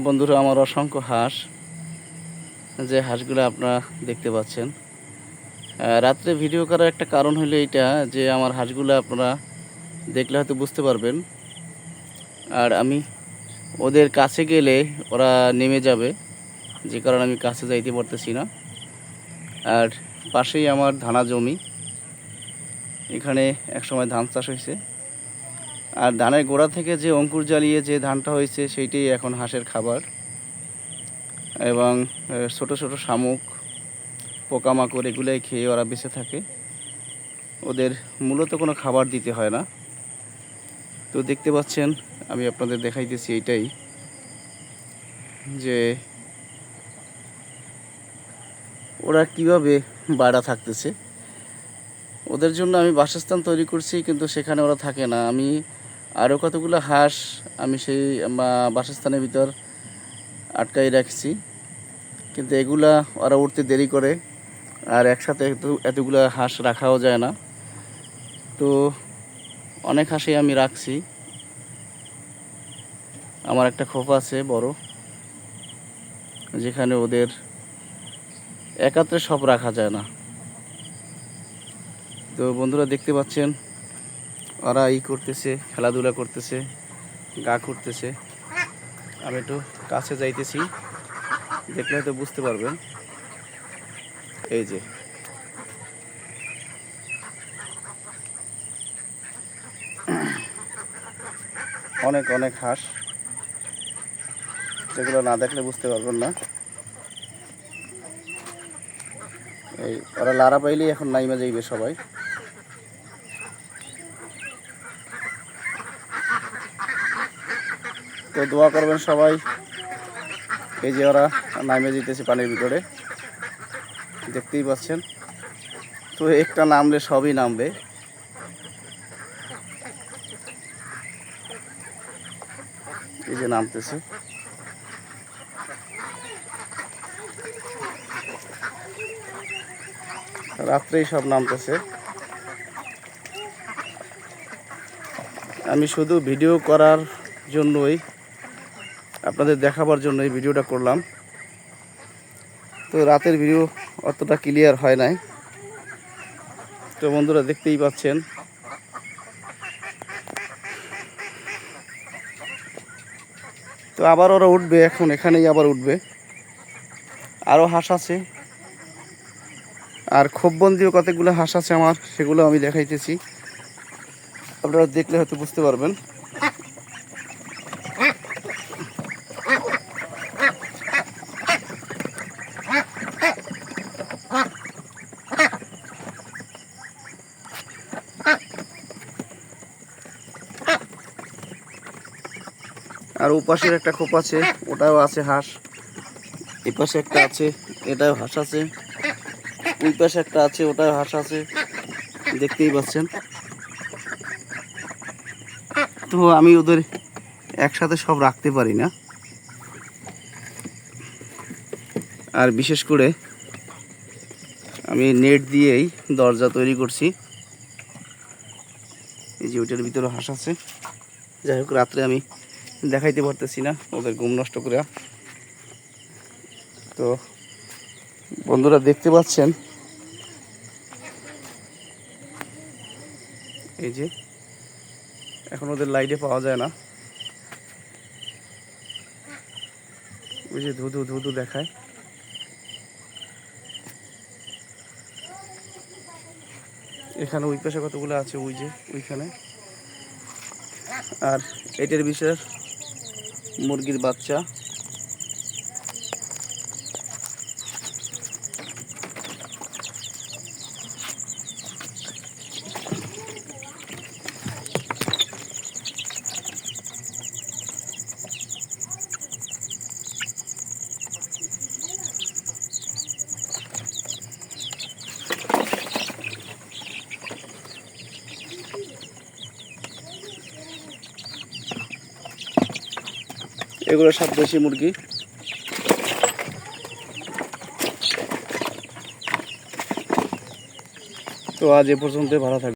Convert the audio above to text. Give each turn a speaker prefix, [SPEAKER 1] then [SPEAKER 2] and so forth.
[SPEAKER 1] বন্ধুরা, আমার অসংখ্য হাঁস। যে হাঁসগুলো আপনারা দেখতে পাচ্ছেন। রাত্রে ভিডিও করার একটা কারণ হলো এইটা যে আমার হাঁসগুলো আপনারা দেখলে হয়তো বুঝতে পারবেন। আর আমি ওদের কাছে গেলে ওরা নেমে যাবে, যে কারণে আমি কাছে যাইতে পারতেছি না। আর পাশেই আমার ধানা জমি। এখানে একসময় ধান চাষ হয়েছে। আর ধানের গোড়া থেকে যে অঙ্কুর জ্বালিয়ে যে ধানটা হয়েছে, সেইটাই এখন হাঁসের খাবার। এবং ছোট ছোট শামুক, পোকামাকড় এগুলোই খেয়ে ওরা বেঁচে থাকে। ওদের মূলত কোনো খাবার দিতে হয় না। তো দেখতে পাচ্ছেন, আমি আপনাদের দেখাইতেছি এইটাই। যে, ওরা কীভাবে বাড়া থাকতেছে। ওদের জন্য আমি বাসস্থান তৈরি করছি, কিন্তু সেখানে ওরা থাকে না। আমি আরও কতগুলো হাঁস আমি সেই বাসস্থানের ভিতর আটকাই রাখছি। কিন্তু এগুলা ওরা উঠতে দেরি করে, আর একসাথে এত, এতগুলো হাঁস রাখাও যায় না। তো অনেক হাঁসই আমি রাখছি। আমার একটা খোপ আছে বড়, যেখানে ওদের একাত্রে সব রাখা যায় না। তো বন্ধুরা দেখতে পাচ্ছেন ওরা ই করতেছে, খেলাধুলা করতেছে, গা করতেছে আমি একটু কাছে যাইতেছি, দেখলে তো বুঝতে পারবেন। এই যে। অনেক অনেক হাঁস, যেগুলো না দেখলে বুঝতে পারবেন না। এই, ওরা লারা পাইলেই এখন নাইমা যাইবে সবাই। তো দোয়া করবেন সবাই। এই যে ওরা নামে যেতেছে পানির ভিতরে। দেখতেই পাচ্ছেন। তো একটা নামলে সবই নামবে। এই যে নামতেছে। রাত্রেই সব নামতেছে। আমি শুধু ভিডিও করার জন্যই আপনাদের দেখাবার জন্য এই ভিডিওটা করলাম। তো রাতের ভিডিও অতটা ক্লিয়ার হয় নাই। তো বন্ধুরা দেখতেই পাচ্ছেন। তো আবার ওরা উঠবে, এখন এখানেই আবার উঠবে। আরও হাঁস আছে। আর ক্ষোভবন্দিও কতগুলো হাঁস আছে আমার, সেগুলো আমি দেখাইতেছি। আপনারা দেখলে হয়তো বুঝতে পারবেন। আর ওপাশের একটা খোপ আছে, ওটাও আছে হাঁস। এপাশে একটা আছে, এটাও হাঁস আছে। ওই পাশে একটা আছে, ওটাও হাঁস আছে। দেখতেই পাচ্ছেন। তো আমি ওদের একসাথে সব রাখতে পারি না। আর বিশেষ করে আমি নেট দিয়েই দরজা তৈরি করছি। এই যে ওইটার ভিতরে হাঁস আছে। যাই হোক, রাত্রে আমি দেখাইতে পারতেছি না, ওদের ঘুম নষ্ট করে তো, বন্ধুরা দেখতে পাচ্ছেন? এই যে, এখন ওদের লাইটে পাওয়া যায় না। ওই যে ধুধু ধুধু দেখায়। এখানে ওই পাশে কতগুলো আছে? ওই যে, ওইখানে। আর এটার বিষয়ে মুরগির বাচ্চা। এগুলো সব দেশি মুরগি। তো আজ এ পর্যন্ত ভালো থাকবে